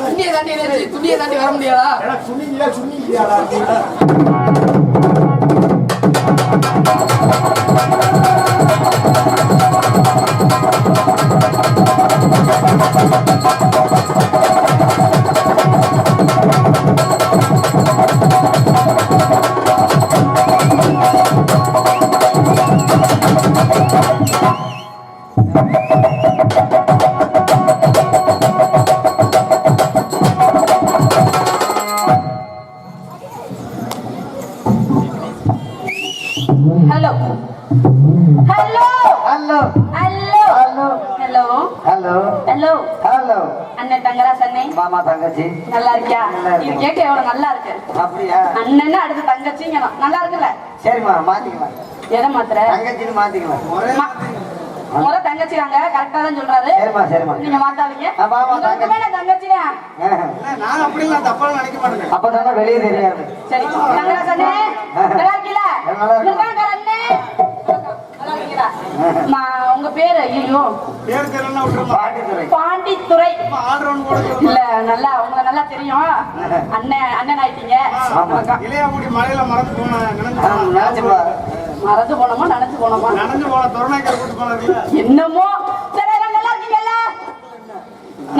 துண்ணியை தாண்டி துண்ணியை தாண்டி வர முடியாதா? துணி இல்ல துணி இல்லையாடா? இருக்கலாமா தங்கச்சி. நல்லா இருக்கியா இது கேட்க எவ்வளவு நல்லா இருக்கு அப்படியா அண்ணன் அடுத்து தங்கச்சிங்க நல்லா இருக்குல்ல சரிம்மா மாத்திக்கலாம் எதை மாத்திர தங்கச்சின்னு மாத்திக்கலாம் தங்கச்சி. நாங்க உங்க பேரு? பாண்டித்துறை. இல்ல நல்லா உங்களை நல்லா தெரியும். அண்ணன் அண்ணன் ஆயிட்டீங்க. இளையாமுடி மலையில மறந்து போன நினைச்சு மறந்து போனோமா நினைச்சு போனோமா? நனைஞ்சு போன துறநாய்க்கர் கூட்டு என்னமோ? சரி நல்லா இருக்கீங்கல்ல?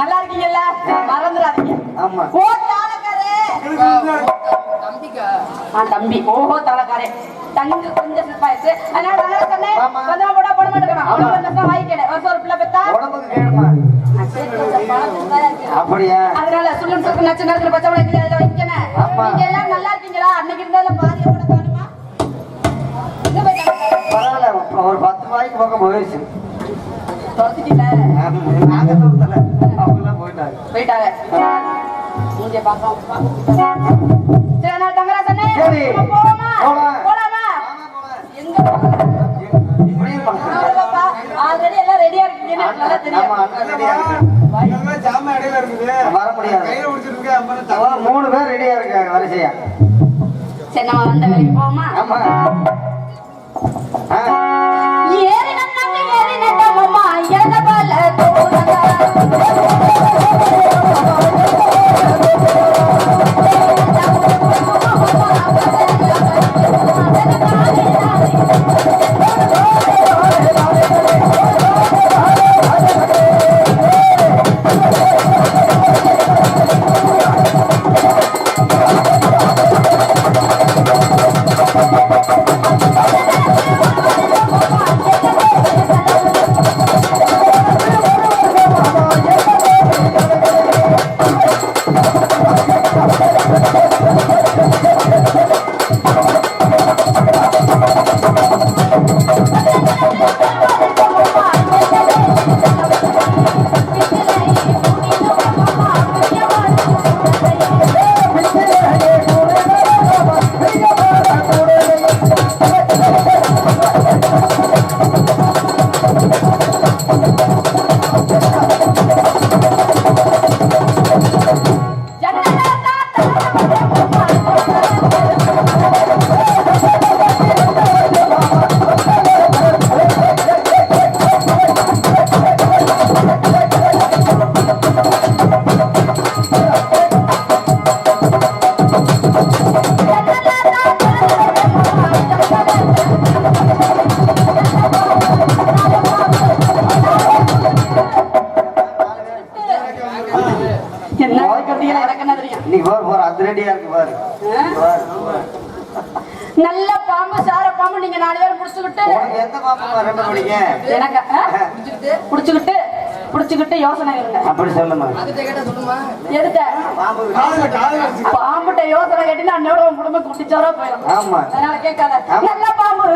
நல்லா இருக்கீங்கல்ல? மறந்துடாதீங்க. ஆமா. ஓ தாளக்காரே. ஆ தம்பி. ஓஹோ தாளக்காரே. தங்க கொஞ்சம் சிப்பாயிச்சு அதனால நல்லா சொன்னேன். கொஞ்சம் போட போட ஒரு ஒரு பிள்ளை பெத்தா? உடம்புக்கு கேடுமா? அப்படியா? அதனால சுள்ளும் சொக்கு நச்சு நேரத்துல பச்சை கிள்ளி அதுல வைக்கணும். நீங்க எல்லாம் நல்லா இருக்கீங்களா? அன்னைக்கு இருந்ததுல பாதிய கூட காணுமா பரவாயில்ல ஒரு பத்து ரூபாய்க்கு பக்கம் போயிடுச்சு. போயிட்டாங்க. போயிட்டாங்க. மூஞ்சிய பார்க்காம சரி நான் தங்கராசனே சரி. வர முடியாது. மூணு பேர் ரெடியா இருக்காங்க வரிசையா. சரி நம்ம வந்த வரைக்கும் போமா ஆமா. ஏறி நம்ம ஏறி நம்ம ஏறி பல இன்னைக்கு பாரு பாரு அது ரெடியா இருக்கு பாரு. நல்ல பாம்பு சார பாம்பு நீங்க நாலு பேரும் புடிச்சுக்கிட்டு. எந்த பாப்பா ரெண்டு மணிக்கு? எனக்கு? புடிச்சுக்கிட்டு புடிச்சுக்கிட்டு யோசனை இருங்க. அப்படி சொல்லுமா? எதுட்ட? பாம்பு பாம்புட்ட யோசனை கேட்டீங்கன்னா அன்னோட உன் குடும்பம் குட்டிச்சோரா போயிடும். ஆமா. அதனால கேட்காத. நல்ல பாம்பு.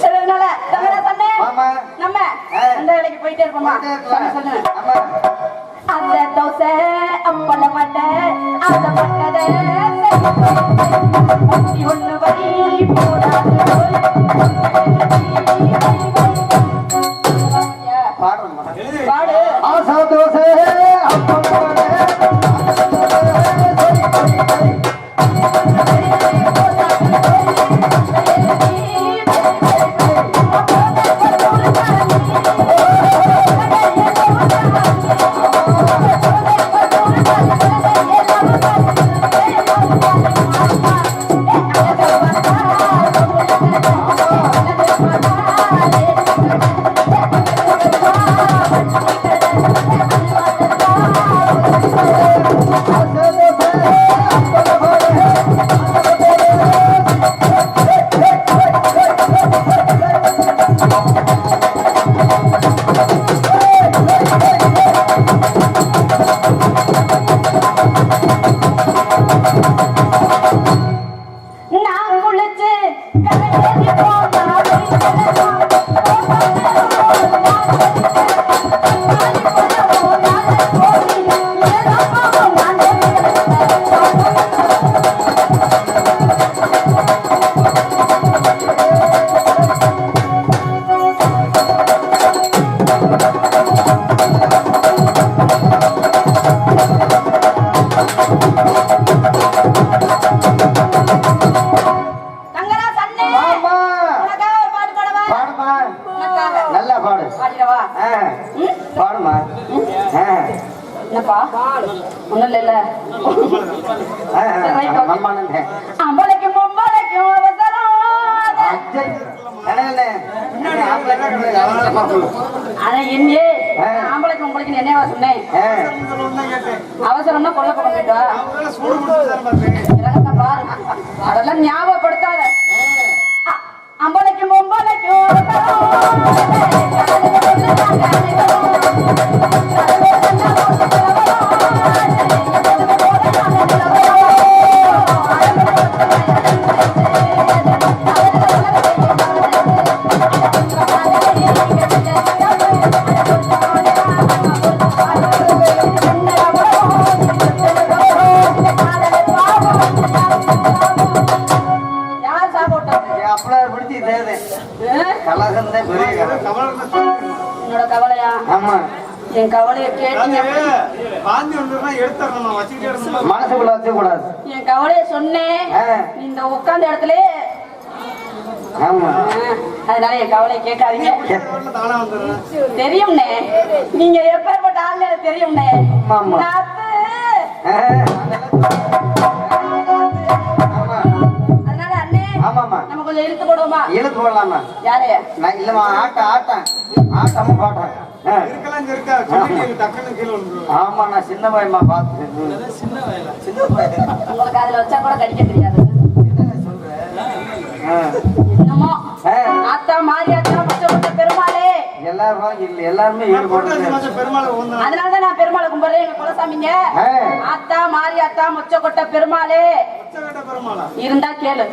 சரி அதனால நம்ம நம்ம அந்த வேலைக்கு போயிட்டே இருப்போமா? அந்த தோசை அப்பள மட்டை அந்த மட்டதை ஒன்று வரி போடாது मतलब न्याव அசைக்கூடாது அசைக்கூடாது என் கவலையை சொன்னேன் இந்த உட்கார்ந்த இடத்துல ஆமா. அதனால என் கவலை கேட்காதீங்க. தெரியும்னே. நீங்க எப்பேற்பட்ட ஆள் தெரியும்னே. ஆமா ஆமாமா நம்ம கொஞ்சம் இழுத்து போடுவோமா இழுத்து போடலாமா யாரு? நான் இல்லமா ஆட்டம் ஆட்டம் ஆமா நான் சின்ன பயமா உங்களுக்கு அதுல வச்சா கூட கடிக்க தெரியாது. என்னமோ? ஆத்தா மாரியாத்தா மச்ச பெருமாளே. எல்லாரும் இல்ல எல்லாருமே அதனாலதான் நான் பெருமாளை கும்பிடுறேன் எங்க குலசாமிங்க. ஆத்தா மாரியாத்தா முச்ச கொட்ட பெருமாளே இருந்தா கேளு.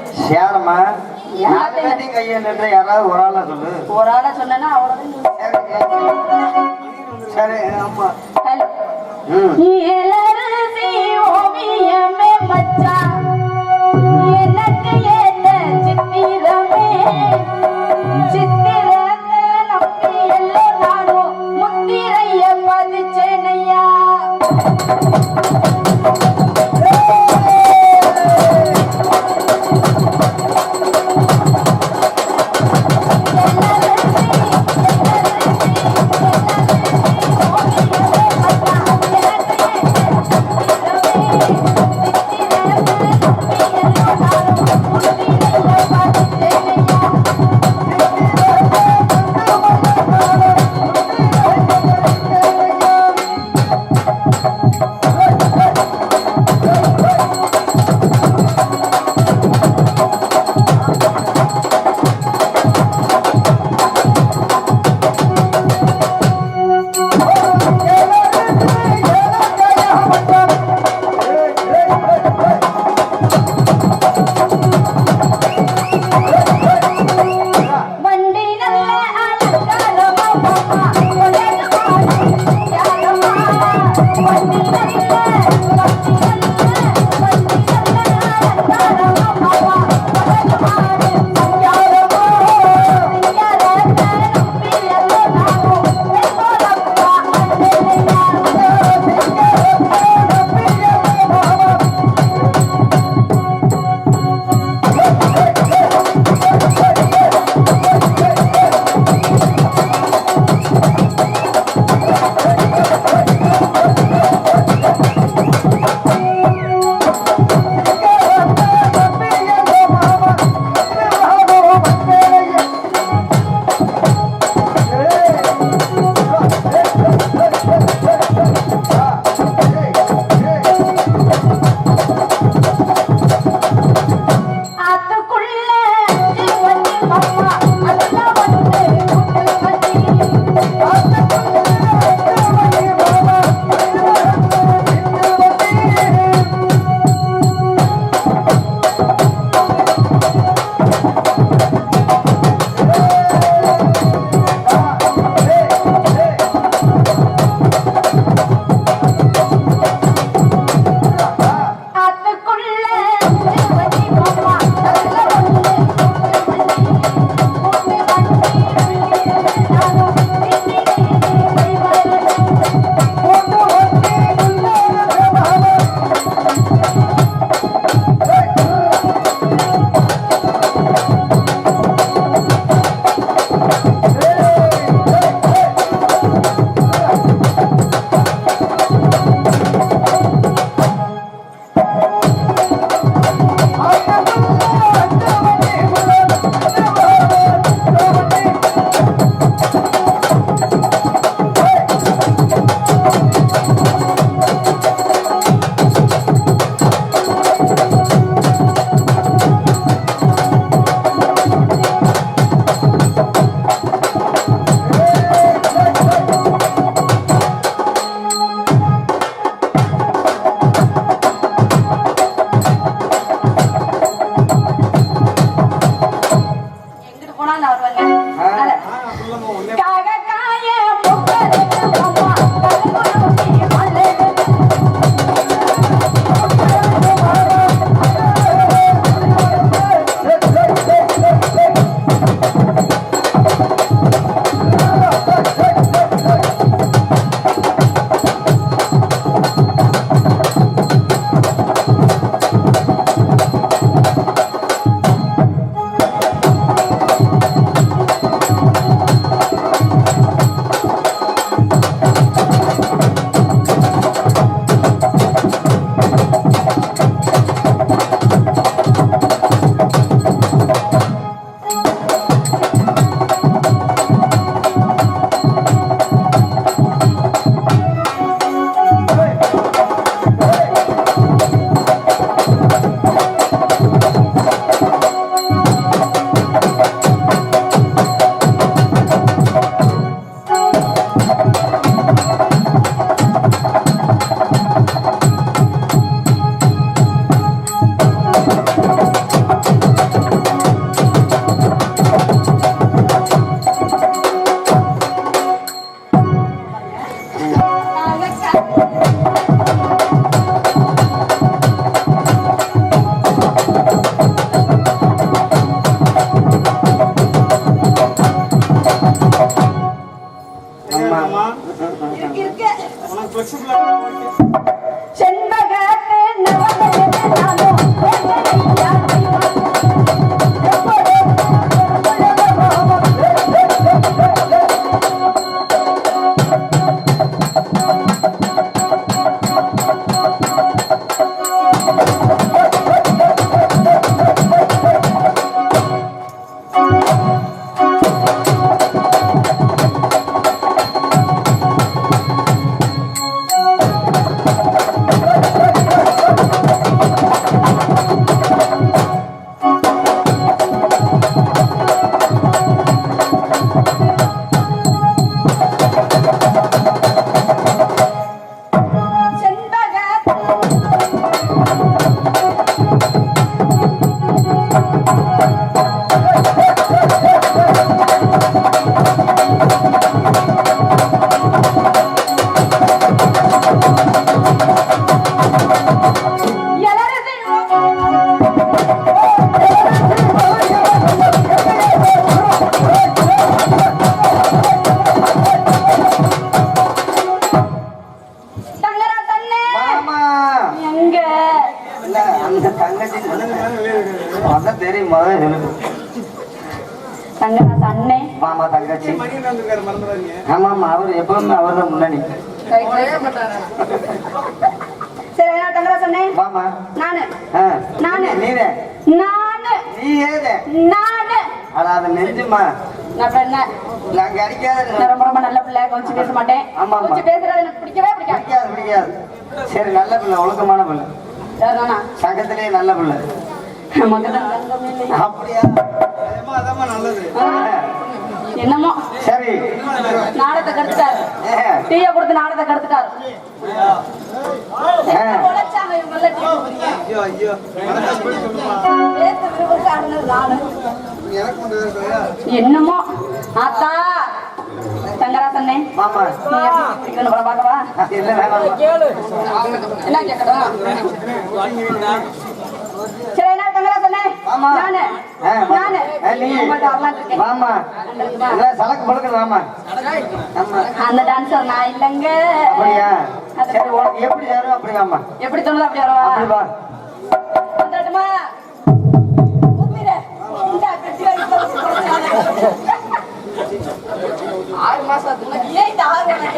பேர்த்தையும் கையை நின்று யாராவது ஒரு ஆளா சொல்லு. ஒரு ஆளா சொன்னா அவ்வளவுதான் சரி ஆமா. ஹலோ ம். இளரசி ஓவியமே மச்சான் எனக்கு ஏத்த சித்திரமே. சித்திரத்தை நம்பி எல்லாம் நானும் முத்திரைய பதிச்சேனையா. அந்த தங்கச்சி அதான் தெரியும் முதல்ல சொல்லு தங்கரா தண்ணே மாமா தங்கச்சி. ஆமா ஆமா அவர் எப்பவுமே அவர் தான் முன்னாடி சரி என்ன தங்கரா சொன்னே மாமா. நானு. நானு. நீனே. நானு. நீ ஏதே? நானு. ஆனா அது நெஞ்சுமா நான் நான் ரொம்ப ரொம்ப நல்ல பிள்ளை கொஞ்சம் பேச மாட்டேன். ஆமா. கொஞ்சம் பேசுறது எனக்கு பிடிக்கவே பிடிக்காது. பிடிக்காது பிடிக்காது. சரி நல்ல பிள்ளை ஒழுக்கமான பிள்ளை. சரிதானா? சங்கத்திலேயே நல்ல பிள்ளை. அப்படியா? நல்லது. என்னமோ? சரி. நாடகத்தை கெடுத்துட்டாரு. டீய கொடுத்து நாடகத்தை கெடுத்துட்டாரு. என்னமோ? ஆத்தா தங்கராசன்னே மாமா நீ எப்படி டீ குடிக்கணும் கூட பார்க்கவா இல்ல வேணாம் என்ன கேட்கணும் சரி என்ன தங்கராசன்னே ஆமா. நானு. நானு. நீ. உங்கள்ட்ட வரலான்னு இருக்கேன். மாமா இல்ல சலக்கு பழக்கம் மாமா ஆமா அந்த டான்சர் நான் இல்லைங்க. அப்படியா? சரி உனக்கு எப்படி யாரும் அப்படி வாமா எப்படி தோணுதோ அப்படி வரவா அப்படி வா.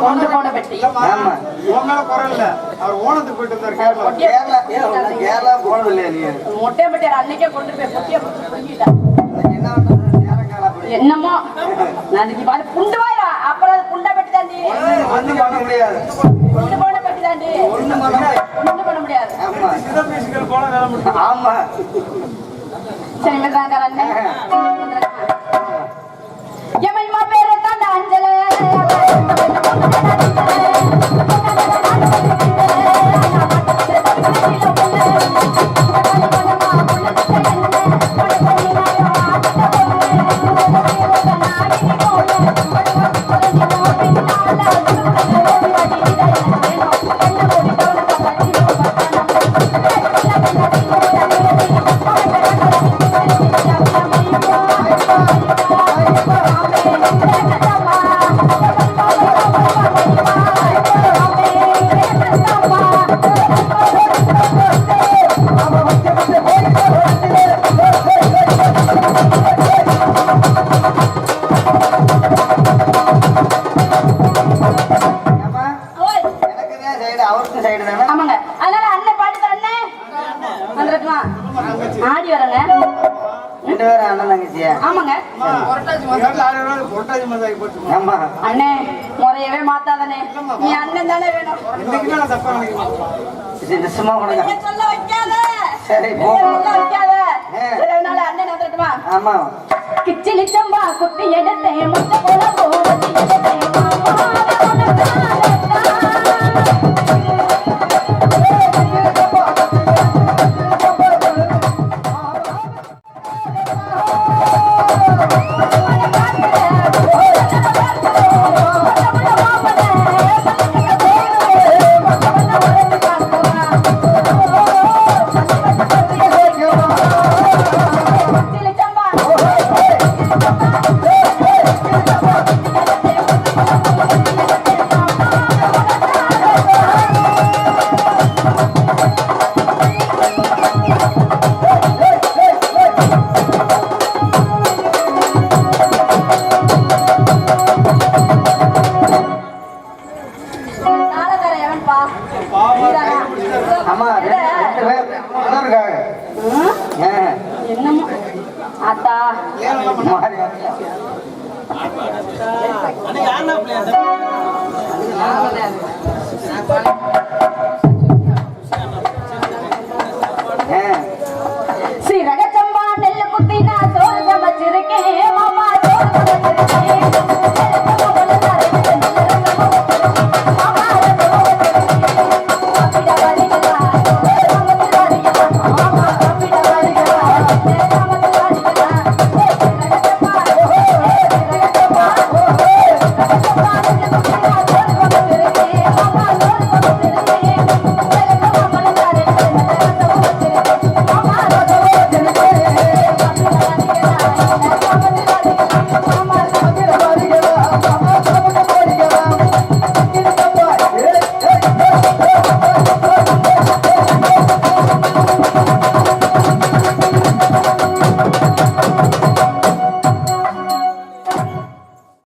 கொண்டு போன பெட்டி ஆமா. அவர் ஓணத்துக்கு போயிட்டு கேரளா கேரளா கேரளா நீ? மொட்டை பெட்டியார் அன்னைக்கே கொண்டு போய் பொட்டியை என்னமோ? நான் இன்னைக்கு பாரு புண்டு வாயா அப்புறம் அது புண்டை பெட்டி தாண்டி பண்ண முடியாது. புண்டு போன பெட்டி தாண்டி பண்ண முடியாது. ஆமா. பேசுகள் போல வேலை முடியும் ஆமா. சரி மெதுவாக அண்ணன். எமைமா பேரை? தாண்ட அஞ்சல. அண்ணே முறையவே மாத்தாதனே நீ அண்ணன் தானே வேணும். இது கொடுங்க சொல்ல வைக்காத. சரி சொல்ல வைக்காத. அண்ணன் வந்துட்டுமா ஆமா. கிச்சிலி சம்பா குத்தி எடுத்தேன் முத்த போல போவதி எடுத்தேன் மாமா